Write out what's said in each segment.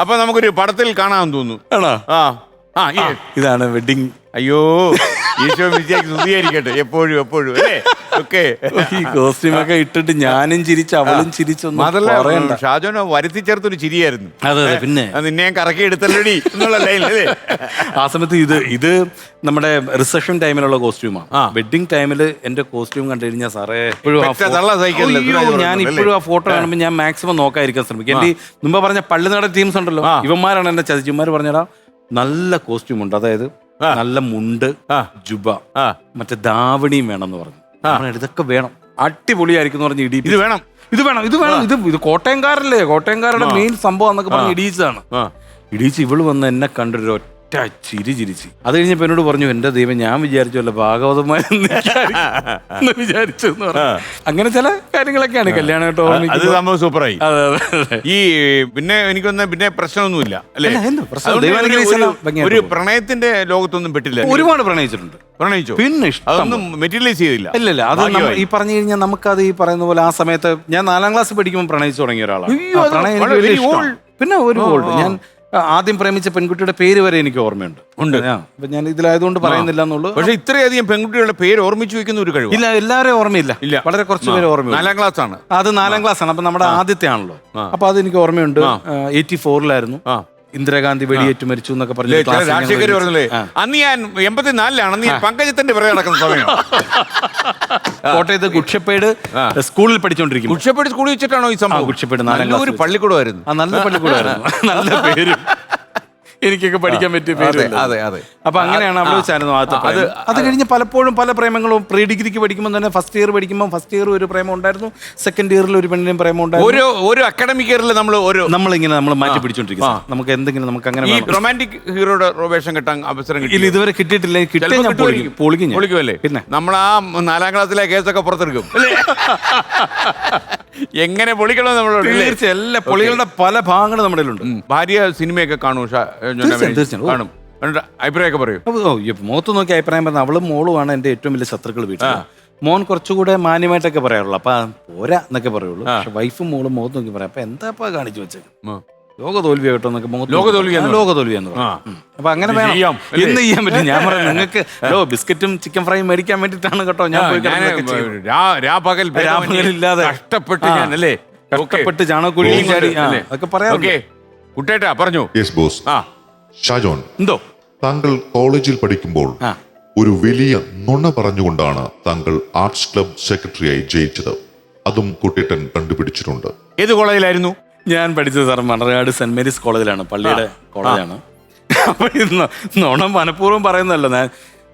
അപ്പൊ നമുക്കൊരു പടത്തിൽ കാണാൻ തോന്നുന്നു. ആണോ? ആ. ആ ഈ ഇതാണ് വെഡിങ്. അയ്യോ. ഈശോ വിജയ്ക്ക് സ്തുതിയായിരിക്കട്ടെ. എപ്പോഴും എപ്പോഴും അല്ലേ? ഓക്കെ ഈ കോസ്റ്റ്യൂം ഒക്കെ ഇട്ടിട്ട് ഞാനും ചിരിച്ച് അവളും ചിരിച്ചൊന്നും പറയണ്ട. ഷാജോനെ വരുത്തി ചേർത്തൊരു ചിരിയായിരുന്നു. അതെ അതെ പിന്നെ. അത് നിന്നെ ഞാൻ കറക്കി എടുത്തല്ലോടി എന്നുള്ള ലൈൻ അല്ലേ? ആ സമയത്ത് ഇത് ഇത് നമ്മുടെ റിസപ്ഷൻ ടൈമിലുള്ള കോസ്റ്റ്യൂമാണ് ആ. വെഡിങ് ടൈമിൽ എന്റെ കോസ്റ്റ്യൂം കണ്ടു കഴിഞ്ഞാൽ സാറേ എപ്പോഴും ആ പെറ്റ സഹിക്കില്ല, അയ്യോ, ഞാൻ ഇപ്പോഴും ആ ഫോട്ടോ കാണുമ്പോൾ ഞാൻ മാക്സിമം നോക്കാതിരിക്കാൻ ശ്രമിക്കും. എന്റെ ഈ മുമ്പ് പറഞ്ഞ പള്ളിനാടൻ ടീംസ് ഉണ്ടല്ലോ ഇവന്മാരാണ് എന്നെ ചതിച്ചു ഇവന്മാർ പറഞ്ഞടാ നല്ല കോസ്റ്റ്യൂം ഉണ്ട്. അതായത് ആ. നല്ല മുണ്ട് ആ. ജുബ മറ്റേ ദാവണിയും വേണം എന്ന് പറഞ്ഞു ഇതൊക്കെ വേണം. അടിപൊളിയായിരിക്കും എന്ന് പറഞ്ഞ് ഇടി ഇത് വേണം. ഇത് വേണം ഇത് വേണം. ഇത് ഇത് കോട്ടയംകാരല്ലേ? കോട്ടയംകാരുടെ മെയിൻ സംഭവം എന്നൊക്കെ പറഞ്ഞ് ഇടിയിച്ചതാണ്. ആ. ഇടിയിച്ച് ഇവൾ വന്ന് എന്നെ കണ്ടൊരു ഒറ്റ ചിരി ചിരിച്ച് അത് കഴിഞ്ഞപ്പോ എന്നോട് പറഞ്ഞു എന്റെ ദൈവം ഞാൻ വിചാരിച്ചല്ല ഭാഗവതമാരെന്ന് വിചാരിച്ചു എന്ന് പറഞ്ഞു. അങ്ങനെ ചില കാര്യങ്ങളൊക്കെയാണ് കല്യാണം കേട്ടോ അത് സംഭവം സൂപ്പറായി അതെ അതെ അതെ. ഈ പിന്നെ എനിക്കൊന്ന് പിന്നെ പ്രശ്നമൊന്നുമില്ല അല്ലേ? അല്ല, എന്ത് പ്രശ്നം? അതുകൊണ്ട് ദൈവം ഒരു- ഭംഗിയായിട്ട് പോകും. പ്രണയത്തിന്റെ ലോകത്തൊന്നും പെട്ടില്ല. ഒരുപാട് പ്രണയിച്ചിട്ടുണ്ട്. പ്രണയിച്ചോ? പിന്നെ ഇഷ്ടം. അതൊന്നും മെറ്റീരിയലൈസ് ചെയ്തില്ല. ഇല്ല ഇല്ല അത് നമ്മ- ഭാഗ്യമായി. ഈ പറഞ്ഞു കഴിഞ്ഞാൽ നമുക്കത് ഈ പറയുന്ന പോലെ ആ സമയത്ത് ഞാൻ നാലാം ക്ലാസ് പഠിക്കുമ്പോൾ പ്രണയിച്ചു തുടങ്ങിയ ഒരാളാണ്. അയ്യോ, ആ, അത് പ്രണയം എനിക്ക് വളരെ വലിയ very ഇഷ്ടമാണ്. old. പിന്നെ ഒരു ഗോൾഡ് ഞാൻ ആദ്യം പ്രേമിച്ച പെൺകുട്ടിയുടെ പേര് വരെ എനിക്ക് ഓർമ്മയുണ്ട്. ഉണ്ട്. അപ്പൊ ഞാൻ ഇതിലായതുകൊണ്ട് പറയുന്നില്ല എന്നുള്ളൂ പക്ഷെ ഇത്രയധികം പെൺകുട്ടികളുടെ പേര് ഓർമ്മിച്ചു വെക്കുന്ന ഒരു കഴിവ് ഇല്ല എല്ലാവരെയും ഓർമ്മയില്ല. ഇല്ല. വളരെ കുറച്ച് പേര് ഓർമ്മ നാലാം ക്ലാസ് ആണ്. അത് നാലാം ക്ലാസ് ആണ്. അപ്പൊ നമ്മുടെ ആദ്യത്തെ ആണല്ലോ. അപ്പൊ അത് എനിക്ക് ഓർമ്മയുണ്ട് എയ്റ്റി ഫോറിലായിരുന്നു ഇന്ദിരാഗാന്ധി വെടിയേറ്റ് മരിച്ചു എന്നൊക്കെ പറഞ്ഞു രാജശേഖർ. പറഞ്ഞില്ലേ? അന്ന് ഞാൻ എൺപത്തിനാലിലാണ് അന്ന് ഞാൻ പങ്കജത്തിന്റെ പിറകെ നടക്കുന്ന സമയം. കോട്ടയത്ത് കുക്ഷപ്പേട് സ്കൂളിൽ പഠിച്ചോണ്ടിരിക്കും കുക്ഷപ്പേട് സ്കൂളിൽ വെച്ചിട്ടാണോ ഈ സംഭവം? നാലാം നല്ലൊരു. പള്ളിക്കൂടമായിരുന്നു ആ നല്ല പള്ളിക്കൂടമായിരുന്നു നല്ല പേരും. എനിക്കൊക്കെ പഠിക്കാൻ പറ്റിയ പേര് അതെ അതെ. അപ്പൊ അങ്ങനെയാണ് അവിടെ വെച്ചായിരുന്നു അത്. അത് കഴിഞ്ഞ് പലപ്പോഴും പല പ്രേമങ്ങളും പ്രീ ഡിഗ്രിക്ക് പഠിക്കുമ്പോൾ തന്നെ ഫസ്റ്റ് ഇയർ പഠിക്കുമ്പോൾ ഫസ്റ്റ് ഇയർ ഒരു പ്രേമം ഉണ്ടായിരുന്നു. സെക്കൻഡ് ഇയറിൽ ഒരു പെണ്ണിനും പ്രേമം ഉണ്ടായിരുന്നു. ഓരോ ഒരു അക്കാഡമിക് ഇയറിൽ നമ്മൾ ഓരോ നമ്മളിങ്ങനെ നമ്മൾ മാറ്റി പിടിച്ചോണ്ടിരിക്കും നമുക്ക് എന്തെങ്കിലും നമുക്ക് അങ്ങനെ ഈ. റൊമാന്റിക് ഹീറോയുടെ വേഷം കിട്ടാൻ അവസരം ഇല്ല കിട്ടി ഇതുവരെ കിട്ടിയിട്ടില്ല. കിട്ടിയ ചിലപ്പോ ഞാൻ കിട്ടുമായിരിക്കും. പൊളിക്കും. പൊളിക്കും പൊളിക്കുമല്ലേ പിന്നെ? നമ്മൾ ആ നാലാം ക്ലാസ്സിലെ കേസൊക്കെ പുറത്തെടുക്കും? എങ്ങനെ പൊളിക്കണം നമ്മളോട് അല്ലേ? തീർച്ചയായും എല്ലാ പൊളികളുടെ പല ഭാഗങ്ങളും നമ്മുടെ ഉണ്ട് ഉം. ഭാര്യ സിനിമയൊക്കെ കാണും ഷാ- ഏ, ജോൺ തീർച്ചയായും, അഭിനയിച്ച് തീർച്ചയായും. കാണും. എന്നിട്ട് അഭിപ്രായമൊക്കെ പറയൂ. അപ്പൊ, ഓ, ഈ മുഖത്ത് നോക്കി അഭിപ്രായം പറഞ്ഞ അവളും മോളുമാണ് എന്റെ ഏറ്റവും വലിയ ശത്രുക്കൾ വീട്ടിൽ. മോൻ കുറച്ചുകൂടെ മാന്യമായിട്ടൊക്കെ പറയാറുള്ളൂ. അപ്പൊ പോരാ എന്നൊക്കെ പറയുള്ളൂ. പക്ഷെ വൈഫും മോളും മുഖത്ത് നോക്കി പറയാം. അപ്പൊ എന്താ കാണിച്ചു വെച്ചത് ഉം. ലോക തോൽവി കേട്ടോ എന്നൊക്കെ മുഖത്ത് ലോക തോൽവിയെന്ന് ലോക തോൽവി എന്ന് പറയും. അപ്പൊ അങ്ങനെ ഇത് വേണം. ചെയ്യാം, അല്ലേ? ഇന്ന് ചെയ്യാൻ പറ്റും. ഞാൻ പറയാം നിങ്ങൾക്ക് ലോ ബിസ്ക്കറ്റും ചിക്കൻ ഫ്രൈയും മേടിക്കാൻ വേണ്ടിട്ടാണ് കേട്ടോ ഞാൻ പോയി ഞാൻ കിടന്നതൊക്കെ ചെയ്യുന്നത്. രാപകൽ രാപകലില്ലാതെ. കഷ്ടപ്പെട്ട് ആ. ഞാൻ അല്ലേ? കഷ്ടപ്പെട്ട് ചാണകക്കുഴിയും ചാടി. ആ, അതൊക്കെ പറയാറുണ്ട്. ഓക്കെ. കുട്ടേട്ടാ പറഞ്ഞു. യെസ് ബോസ് ആ. ഷാജോൺ എന്തോ? താങ്കൾ കോളേജിൽ പഠിക്കുമ്പോൾ ആ. ഒരു വലിയ നുണ പറഞ്ഞുകൊണ്ടാണ് താങ്കൾ ആർട്സ് ക്ലബ് സെക്രട്ടറിയായി ജയിച്ചത്. അതും കുട്ടിട്ടൻ കണ്ടുപിടിച്ചിട്ടുണ്ട്. ഏത് കോളേജിലായിരുന്നു? ഞാൻ പഠിച്ചത് സാർ മണർകാട് സെന്റ് മേരീസ് കോളേജിലാണ് പള്ളിയുടെ കോളേജാണ്. അപ്പൊ ഇന്ന് നോണം മനഃപൂർവം പറയുന്നതല്ല ഞാൻ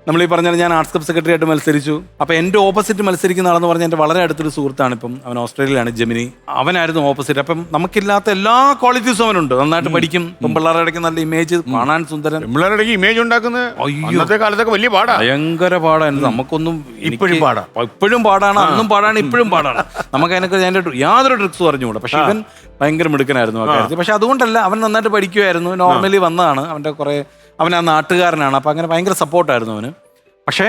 നമ്മൾ ഈ പറഞ്ഞാൽ ഞാൻ ആർട്സ് ക്ലബ് സെക്രട്ടറി ആയിട്ട് മത്സരിച്ചു. അപ്പൊ എന്റെ ഓപ്പോസിറ്റ് മത്സരിക്കുന്ന ആളെന്ന് പറഞ്ഞാൽ എന്റെ വളരെ അടുത്തൊരു സുഹൃത്താണ് ഇപ്പം. അവൻ ഓസ്ട്രേലിയയിലാണ് ജെമിനി. അവനായിരുന്നു ഓപ്പോസിറ്റ് അപ്പം നമുക്കില്ലാത്ത എല്ലാ ക്വാളിറ്റീസും അവനുണ്ട്. നന്നായിട്ട് പഠിക്കും. ഇപ്പം പിള്ളേരുടെ ഇടയ്ക്ക് നല്ല ഇമേജ് കാണാൻ സുന്ദരൻ. പിള്ളേരുടെ ഇമേജ് ഉണ്ടാക്കുന്നത് അയ്യോ. കാലത്തൊക്കെ വലിയ പാടാ. ഭയങ്കര പാടാണ് നമുക്കൊന്നും ഇപ്പോഴും പാടാ. ഇപ്പോഴും പാടാണ്. അന്നും പാടാണ് ഇപ്പോഴും പാടാണ്. നമുക്ക് അതിനൊക്കെ ഞാൻ യാതൊരു ട്രിക്സും അറിഞ്ഞുകൂടാ. പക്ഷെ ഇവൻ ഭയങ്കര മിടുക്കനായിരുന്നു ആ കാര്യത്തിൽ. പക്ഷെ അതുകൊണ്ടല്ല അവൻ നന്നായിട്ട് പഠിക്കുമായിരുന്നു നോർമലി വന്നതാണ്. അവന്റെ കുറെ അവൻ ആ നാട്ടുകാരനാണ്. അപ്പം അങ്ങനെ ഭയങ്കര സപ്പോർട്ടായിരുന്നു അവന്. പക്ഷേ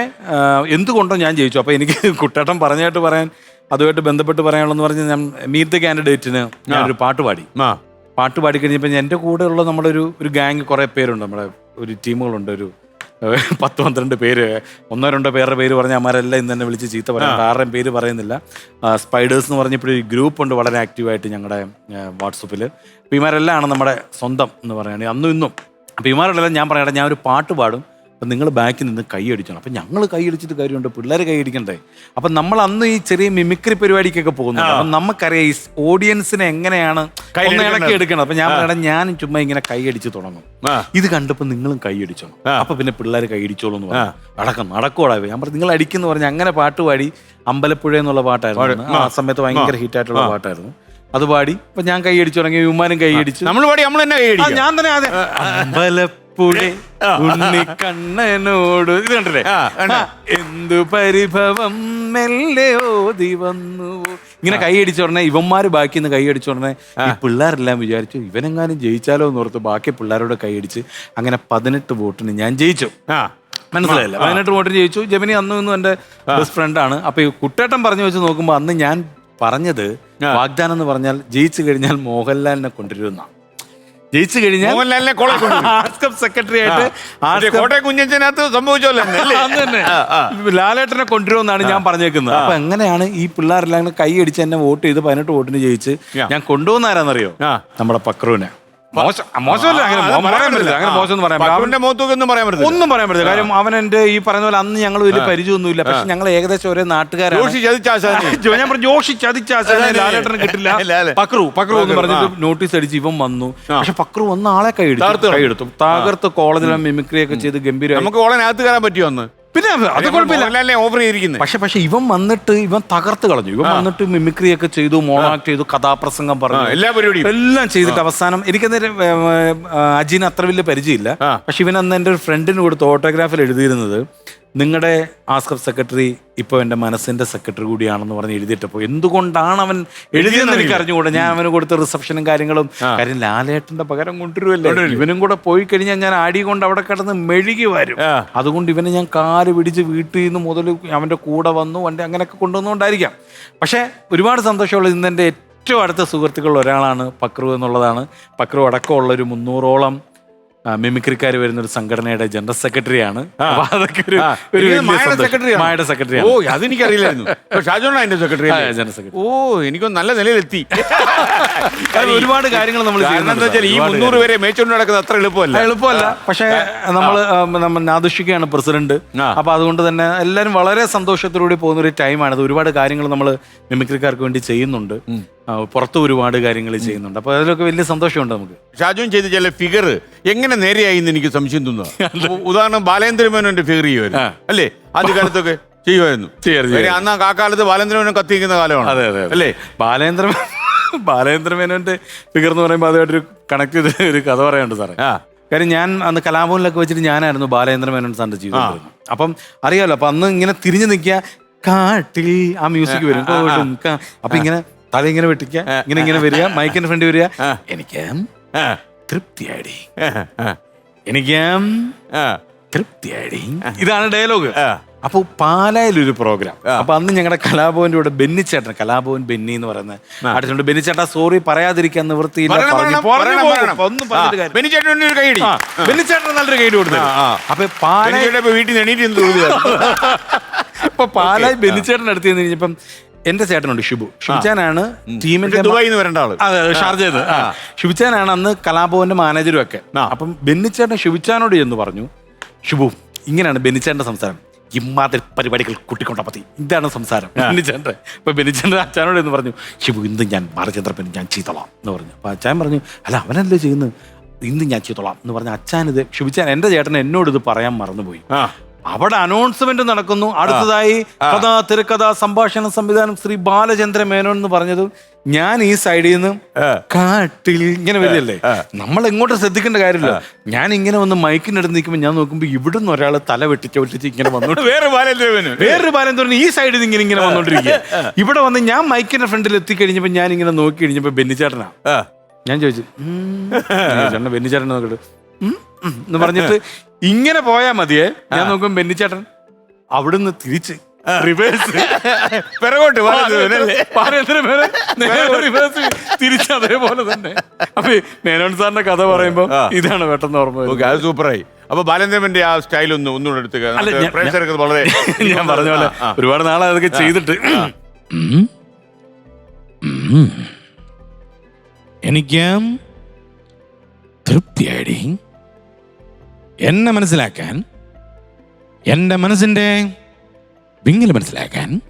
എന്തുകൊണ്ടോ ഞാൻ ജയിച്ചു. അപ്പോൾ എനിക്ക് കുട്ടേട്ടൻ പറഞ്ഞായിട്ട് പറയാൻ അതുമായിട്ട് ബന്ധപ്പെട്ട് പറയാനുള്ളതെന്ന് പറഞ്ഞാൽ ഞാൻ മീറ്റ് ദ കാൻഡിഡേറ്റിന് ഞാനൊരു പാട്ട് പാടി. പാട്ട് പാടി കഴിഞ്ഞപ്പോൾ എന്റെ കൂടെയുള്ള നമ്മുടെ ഒരു ഒരു ഗാങ് കുറേ പേരുണ്ട്. നമ്മുടെ ഒരു ടീമുകളുണ്ട്. ഒരു പത്ത് പന്ത്രണ്ട് പേര്. ഒന്നോ രണ്ടോ പേരുടെ പേര് പറഞ്ഞാൽ അമ്മാരെല്ലാം ഇന്ന് തന്നെ വിളിച്ച് ചീത്ത പറയാം. ആരുടെയും പേര് പറയുന്നില്ല. സ്പൈഡേഴ്സ് എന്ന് പറഞ്ഞപ്പോൾ ഒരു ഗ്രൂപ്പ് ഉണ്ട് വളരെ ആക്റ്റീവായിട്ട് ഞങ്ങളുടെ വാട്സപ്പിൽ അപ്പോൾ ഇമാരെല്ലാം ആണ് നമ്മുടെ സ്വന്തം എന്ന് പറയുകയാണെങ്കിൽ അന്നും ഇന്നും അപ്പോൾ ഇമാരെല്ലാം ഞാൻ പറയട്ടെ ഞാൻ ഒരു പാട്ട് പാടും. അപ്പം നിങ്ങൾ ബാക്കിൽ നിന്ന് കൈ അടിക്കണം അപ്പം ഞങ്ങൾ കൈ അടിച്ചിട്ട് കാര്യമുണ്ട് പിള്ളേർ കൈ അടിക്കണ്ടേ? അപ്പം നമ്മൾ അന്ന് ഈ ചെറിയ മിമിക്രി പരിപാടിക്കൊക്കെ പോകുന്നു അപ്പം നമുക്കറിയാം ഈ ഓഡിയൻസിനെ എങ്ങനെയാണ് ഇളക്കി എടുക്കണം. അപ്പം ഞാൻ പറയണം ഞാൻ ചുമ്മാ ഇങ്ങനെ കൈയടിച്ച് തുടങ്ങും. ഇത് കണ്ടപ്പോൾ നിങ്ങളും കൈയടിച്ചോണം അപ്പം പിന്നെ പിള്ളേർ കൈ അടിച്ചോളൂ എന്ന് പറഞ്ഞു. നടക്കും നടക്കോടാ ഞാൻ പറഞ്ഞു നിങ്ങൾ അടിക്കുന്നു പറഞ്ഞു അങ്ങനെ പാട്ട് പാടി അമ്പലപ്പുഴ എന്നുള്ള പാട്ടായിരുന്നു. ആ സമയത്ത് ഭയങ്കര ഹിറ്റായിട്ടുള്ള പാട്ടായിരുന്നു. അത് പാടി. അപ്പൊ ഞാൻ കൈ അടിച്ചു തുടങ്ങി വിമാനം കൈ അടിച്ചു നമ്മൾ പാടി നമ്മൾ തന്നെ ആ, കൈയടിക്കാം ഞാൻ തന്നെ അതെ. അമ്പലപ്പുഴ ഉണ്ണിക്കണ്ണനോട് ഇത് കണ്ടില്ലേ ആ, കണ്ടു. ആ, എന്തു പരിഭവം മെല്ലെ ഓതി വന്നു. ഇങ്ങനെ കൈ ഉടനെ ഇവന്മാര് ബാക്കി നിന്ന് കൈ ഉടനെ ഈ പിള്ളേരെല്ലാം വിചാരിച്ചു ഇവനെങ്ങാനും ജയിച്ചാലോ എന്ന് ഓർത്ത് ബാക്കി പിള്ളേരോട് കൈ അടിച്ച് അങ്ങനെ പതിനെട്ട് വോട്ടിന് ഞാൻ ജയിച്ചു. ആ. മനസ്സിലായില്ല? പതിനെട്ട് വോട്ടിന് ജയിച്ചു. ജമിനി അന്നും ഇന്നും എന്റെ ബെസ്റ്റ് ഫ്രണ്ടാണ് അപ്പൊ ഈ കുട്ടേട്ടൻ പറഞ്ഞു വെച്ച് നോക്കുമ്പോ അന്ന് ഞാൻ പറഞ്ഞത് വാഗ്ദാനം എന്ന് പറഞ്ഞാൽ ജയിച്ചു കഴിഞ്ഞാൽ മോഹൻലാലിനെ കൊണ്ടുവരുന്ന ജയിച്ചു കഴിഞ്ഞാൽ മോഹൻലാലിനെ. ആർട്സ് ക്ലബ് സെക്രട്ടറി ആയിട്ട് ആർട്സ് കോട്ടയം കുഞ്ഞച്ചനകത്ത് സംഭവിച്ചല്ലോ ലാലേട്ടനെ കൊണ്ടുവരുമെന്നാണ് ഞാൻ പറഞ്ഞേക്കുന്നത്. അപ്പൊ എങ്ങനെയാണ് ഈ പിള്ളേരെല്ലാം കൈ അടിച്ച് എന്നെ വോട്ട് ചെയ്ത് പതിനെട്ട് വോട്ടിന് ജയിച്ച് ഞാൻ കൊണ്ടുവന്ന ആരാന്നറിയോ ആ. നമ്മുടെ പക്രുവിനെ. മോശമല്ല അങ്ങനെ മോശം പറയാൻ പറ്റില്ല. ഒന്നും പറയാൻ പറ്റില്ല. കാര്യം അവൻ എന്റെ ഈ പറയുന്ന പോലെ അന്ന് ഞങ്ങൾ വലിയ പരിചയമൊന്നുമില്ല. പക്ഷെ ഞങ്ങൾ ഏകദേശം ഒരേ നാട്ടുകാരാണ്. ഞാൻ പറഞ്ഞു ജോഷി ചതിച്ചാശാനെ ലാലേട്ടന് കിട്ടില്ല. ലാലെ. പക്രു പക്രു എന്ന് പറഞ്ഞിട്ട് നോട്ടീസ് അടിച്ച് ഇവൻ വന്നു. പക്ഷെ പക്രു വന്ന ആളെ കൈ എടുത്തു. കൈ എടുത്തു. തകർത്ത് കോളേജിലെ മിമിക്രി ഒക്കെ ചെയ്ത് ഗംഭീരം നമുക്ക് കോളേജിനകത്ത് കയറാൻ പറ്റിയോ അന്ന്? അത് കുഴപ്പമില്ല. ഓഫർ ചെയ്തിരിക്കുന്നത് പക്ഷെ പക്ഷെ ഇവൻ വന്നിട്ട് ഇവൻ തകർത്ത് കളഞ്ഞു. ഇവൻ വന്നിട്ട് മിമിക്രി ഒക്കെ ചെയ്തു മോണാക്ട് ചെയ്തു കഥാപ്രസംഗം പറഞ്ഞു. എല്ലാ പരിപാടിയും. എല്ലാം ചെയ്തിട്ട് അവസാനം എനിക്കന്നേരം അജിന് അത്ര വലിയ പരിചയമില്ല. പക്ഷെ ഇവൻ അന്ന് എന്റെ ഒരു ഫ്രണ്ടിന് കൊടുത്ത് ഓട്ടോഗ്രാഫിൽ എഴുതിയിരുന്നത് നിങ്ങളുടെ ആസ്കർ സെക്രട്ടറി ഇപ്പോൾ എന്റെ മനസ്സിന്റെ സെക്രട്ടറി കൂടിയാണെന്ന് പറഞ്ഞ് എഴുതിയിട്ടപ്പോൾ എന്തുകൊണ്ടാണ് അവൻ എഴുതിയെന്ന് എനിക്ക് അറിഞ്ഞുകൂടെ? ഞാൻ അവന് കൊടുത്ത റിസപ്ഷനും കാര്യങ്ങളും. കാര്യം ലാലേട്ടന്റെ പകരം കൊണ്ടുവരുമല്ലേ ഇവനും കൂടെ പോയി കഴിഞ്ഞാൽ ഞാൻ ആടി കൊണ്ട് അവിടെ കിടന്ന് മെഴുകി വരും. അതുകൊണ്ട് ഇവനെ ഞാൻ കാൽ പിടിച്ച് വീട്ടിൽ നിന്ന് മുതൽ അവന്റെ കൂടെ വന്നു വണ്ടി അങ്ങനെയൊക്കെ കൊണ്ടുവന്നുകൊണ്ടായിരിക്കാം. പക്ഷേ ഒരുപാട് സന്തോഷമുള്ള ഇന്ന് എന്റെ ഏറ്റവും അടുത്ത സുഹൃത്തുക്കളിൽ ഒരാളാണ് പക്രു എന്നുള്ളതാണ്. പക്രു അടക്കമുള്ള ഒരു മുന്നൂറോളം മിമിക്രിക്കാർ വരുന്ന ഒരു സംഘടനയുടെ ജനറൽ സെക്രട്ടറിയാണ്. അപ്പൊ അതൊക്കെ ഒരു ഒരു വലിയ സന്തോഷം. മായയുടെ സെക്രട്ടറി ഓ അതെനിക്കറിയില്ലായിരുന്നു. ഷാജോണ അതിന്റെ സെക്രട്ടറി ആ, ജനറൽ സെക്രട്ടറി. ഓ എനിക്ക് നല്ല നിലയിലെത്തി. കാരണം ഒരുപാട് കാര്യങ്ങൾ നമ്മൾ കാരണം എന്താ വെച്ചാൽ ഈ മുന്നൂറ് പേരെ മേച്ചോണ്ട് നടക്കുന്നത് അത്ര എളുപ്പമല്ല. എളുപ്പമല്ല. പക്ഷേ നമ്മൾ നമ്മൾ നാദുഷിക്കയാണ് പ്രസിഡന്റ്. ആ. അപ്പൊ അതുകൊണ്ട് തന്നെ എല്ലാവരും വളരെ സന്തോഷത്തോടുകൂടി പോകുന്ന ഒരു ടൈമാണ്. അത് ഒരുപാട് കാര്യങ്ങൾ നമ്മൾ മിമിക്രിക്കാർക്ക് വേണ്ടി ചെയ്യുന്നുണ്ട്. പുറത്ത് ഒരുപാട് കാര്യങ്ങൾ ചെയ്യുന്നുണ്ട്. അപ്പൊ അതിലൊക്കെ വലിയ സന്തോഷമുണ്ട് നമുക്ക്. ഷാജു ചെയ്ത ചില ഫിഗർ എങ്ങനെ നേരെയായി എന്ന് എനിക്ക് സംശയം തോന്നുന്നു. ഉദാഹരണം ബാലേന്ദ്രമേനോന്റെ ഫിഗർ ചെയ്യുമായിരുന്നു അല്ലേ? ആദ്യ കാലത്തൊക്കെ ചെയ്യുമായിരുന്നു അന്ന് ആ കാലത്ത് ബാലേന്ദ്രമേനോൻ കത്തിക്കുന്ന കാലമാണ്. അതെ അതെ അല്ലേ? ബാലേന്ദ്ര ബാലേന്ദ്ര മേനോന്റെ ഫിഗർ എന്ന് പറയുമ്പോൾ അതുമായിട്ടൊരു കണക്ട് ചെയ്ത് ഒരു കഥ പറയാനുണ്ട് സാറേ. കാര്യം ഞാൻ അന്ന് കലാഭവനിലൊക്കെ വെച്ചിട്ട് ഞാനായിരുന്നു ബാലേന്ദ്ര മേനോൻ സാറിന്റെ ജീവിതം അപ്പം അറിയാലോ അപ്പൊ അന്ന് ഇങ്ങനെ തിരിഞ്ഞു നിൽക്കുക കാട്ടിൽ ആ മ്യൂസിക് വരും. അപ്പൊ ഇങ്ങനെ തല ഇങ്ങനെ വെട്ടിക്കുക ഇങ്ങനെ ഇങ്ങനെ വരിക മൈക്കിന്റെ ഫ്രണ്ട് വരിക. എനിക്ക് തൃപ്തിയാടി. എനിക്ക്. തൃപ്തിയാടി. ഇതാണ് ഡയലോഗ്. അപ്പോൾ അപ്പൊ പാലായിലൊരു പ്രോഗ്രാം. അപ്പൊ അന്ന് ഞങ്ങളുടെ കലാഭവന്റെ കൂടെ ബെന്നിച്ചേട്ടൻ കലാഭവൻ ബെന്നി എന്ന് പറയുന്ന ആർട്ടിസ്റ്റ് ബെന്നിച്ചേട്ടാ സോറി പറയാതിരിക്കാൻ നിവൃത്തിയില്ല ബെന്നിച്ചേട്ടൻ നല്ലൊരു കൊടുത്തു ആ. അപ്പൊ പാലായി ബെന്നിച്ചേട്ടൻ വീട്ടിൽ. ഇപ്പൊ പാലായി ബെന്നിച്ചേട്ടൻ അടുത്ത് കഴിഞ്ഞപ്പം എന്റെ ചേട്ടനുണ്ട് ഷിബു. ഷിബുച്ചാനാണ് ടീമിന്റെ ദുബായിൽ നിന്ന് വരേണ്ട ആൾ. അതെ ഷാർജയിൽ ഷിബുച്ചാനാണ് അന്ന് കലാഭവന്റെ മാനേജരും ഒക്കെ. അപ്പം ബെന്നിച്ചേട്ടൻ ഷിബുച്ചാനോട് എന്ന് പറഞ്ഞു ഷിബു ഇങ്ങനെയാണ് ബെന്നിച്ചേട്ടന്റെ സംസാരം. ഇമ്മാതിരി പരിപാടികൾ കൂട്ടിക്കൊണ്ട മതി. ഇതാണ് സംസാരം. ബെന്നിച്ചേട്ടൻ അപ്പൊ ബെന്നിച്ചേട്ടൻ അച്ഛനോട് എന്ന് പറഞ്ഞു ഷിബു ഇന്ന് ഞാൻ ബാലചന്ദ്രപ്പൻ ഞാൻ ചെയ്തോളാം. എന്ന് പറഞ്ഞു. അപ്പൊ അച്ഛൻ പറഞ്ഞു അല്ല അവനല്ലേ ചെയ്യുന്നത്? ഇന്ന് ഞാൻ ചെയ്തോളാം. എന്ന് പറഞ്ഞ അച്ഛൻ ഇത് ഷിബിച്ചാൻ എന്റെ ചേട്ടൻ എന്നോട് ഇത് പറയാൻ മറന്നുപോയി. അവിടെ അനൗൺസ്മെന്റ് നടക്കുന്നു. അടുത്തതായി കഥാ തിരക്കഥാ സംഭാഷണ സംവിധാനം ശ്രീ ബാലചന്ദ്ര മേനോൻ എന്ന് പറഞ്ഞതും ഞാൻ ഈ സൈഡിൽ നിന്ന് കാട്ടിൽ ഇങ്ങനെ വരികയല്ലേ? നമ്മൾ എങ്ങോട്ട് ശ്രദ്ധിക്കേണ്ട കാര്യമില്ല. ഞാൻ ഇങ്ങനെ വന്ന് മൈക്കിനടുത്ത് നിൽക്കുമ്പോൾ ഞാൻ നോക്കുമ്പോൾ ഇവിടുന്ന് ഒരാൾ തല വെട്ടിച്ച് വെട്ടിച്ച് ഇങ്ങനെ വന്നോണ്ട് വേറെ ബാലേന്ദ്രമേനോൻ വേറൊരു ബാലചന്ദ്രൻ ഈ സൈഡിൽ നിന്ന് ഇങ്ങനെ ഇങ്ങനെ വന്നോണ്ടിരിക്കുക ഇവിടെ വന്ന് ഞാൻ മൈക്കിന്റെ ഫ്രണ്ടിൽ എത്തിക്കഴിഞ്ഞപ്പോൾ ഞാൻ ഇങ്ങനെ നോക്കി കഴിഞ്ഞപ്പോൾ ബെന്നിച്ചേട്ടനാ. ഞാൻ ചോദിച്ചു ചേട്ടൻ ബെന്നിച്ചേട്ടൻ നോക്കിട്ട് "ഉം, ഉം" എന്ന് പറഞ്ഞിട്ട് ഇങ്ങനെ പോയാ മതിയേ. ഞാൻ നോക്കും ബെന്നിച്ചേട്ടൻ അവിടുന്ന് തിരിച്ച് റിവേഴ്സ് പിറകോട്ട് അല്ലേ? റിവേഴ്സ് തിരിച്ച് അതേപോലെ തന്നെ. അപ്പൊ ഈ മേനോൻ സാറിന്റെ കഥ പറയുമ്പോ ഇതാണ് പെട്ടെന്ന് ഓർമ്മ വരുന്നത്. ഓക്കെ അത് സൂപ്പറായി. അപ്പൊ ബാലേന്ദ്രമന്റെ ആ സ്റ്റൈൽ ഒന്ന് ഒന്നുകൂടെ എടുത്തുക അല്ല, നമുക്ക് ഞാൻ- പ്രേക്ഷകർക്ക് വളരെ ഞാൻ പറഞ്ഞ പോലെ ആ, ആ. ഒരുപാട് നാളെ അതൊക്കെ ചെയ്തിട്ട്. എനിക്ക് തൃപ്തിയായി എന്നെ മനസ്സിലാക്കാൻ എന്റെ മനസ്സിന്റെ വിങ്ങൽ മനസ്സിലാക്കാൻ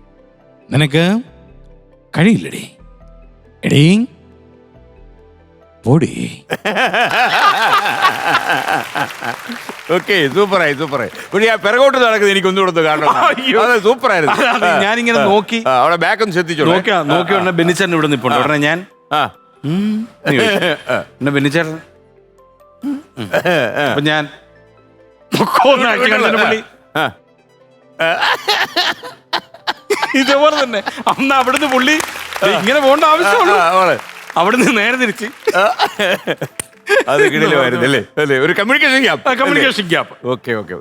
നിനക്ക് കഴിയില്ലടി. എടീ പൊടി. ഓക്കെ സൂപ്പറായി സൂപ്പറായി. പക്ഷേ ആ പിറകോട്ട് നടക്കുന്നത് എനിക്ക് ഒന്നുകൂടെ ഒന്ന് കാണണം. അതെ സൂപ്പറായിരുന്നു. ഞാനിങ്ങനെ നോക്കി. അവിടെ ബാക്കൊന്ന് ശ്രദ്ധിച്ചു നോക്കിയാ നോക്കി ഉടനെ ബെന്നിച്ചേട്ടൻ ഇവിടെ നിൽപ്പുണ്ട് ഉടനെ ഞാൻ. ബെന്നിച്ചേട്ടൻ. അപ്പൊ ഞാൻ പൊക്കോന്ന് ആക്കി കണ്ടതിന് പുള്ളി ആ. ഇതേപോലെ തന്നെ. അന്ന് അവിടുന്ന് പുള്ളി ദേ ഇങ്ങനെ പോകേണ്ട ആവശ്യമുള്ളൂ. ആ, അവൾ. അവിടുന്ന് നേരെ തിരിച്ച്. അത് കിടിലമായിരുന്നു അല്ലേ? അല്ലേ? ഒരു communication gap communication gap okay okay